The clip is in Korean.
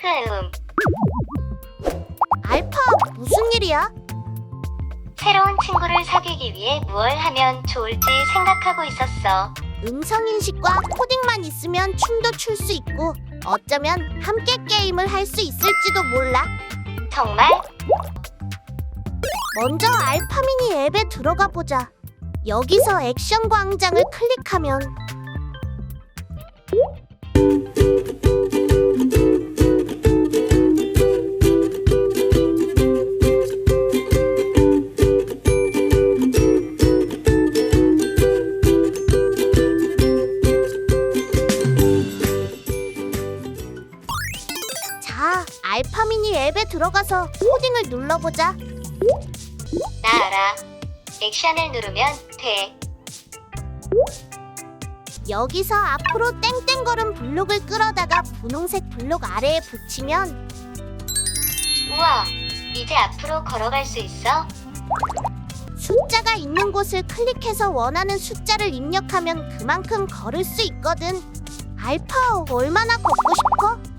흐음. 알파 무슨 일이야? 새로운 친구를 사귀기 위해 무얼 하면 좋을지 생각하고 있었어. 음성 인식과 코딩만 있으면 춤도 출 수 있고 어쩌면 함께 게임을 할 수 있을지도 몰라. 정말? 먼저 알파미니 앱에 들어가 보자. 여기서 액션 광장을 클릭하면 자, 알파미니 앱에 들어가서 코딩을 눌러보자. 나 알아. 액션을 누르면 돼. 여기서 앞으로 땡땡거림 블록을 끌어다가 분홍색 블록 아래에 붙이면 우와, 이제 앞으로 걸어갈 수 있어? 숫자가 있는 곳을 클릭해서 원하는 숫자를 입력하면 그만큼 걸을 수 있거든. 알파 얼마나 걷고 싶어?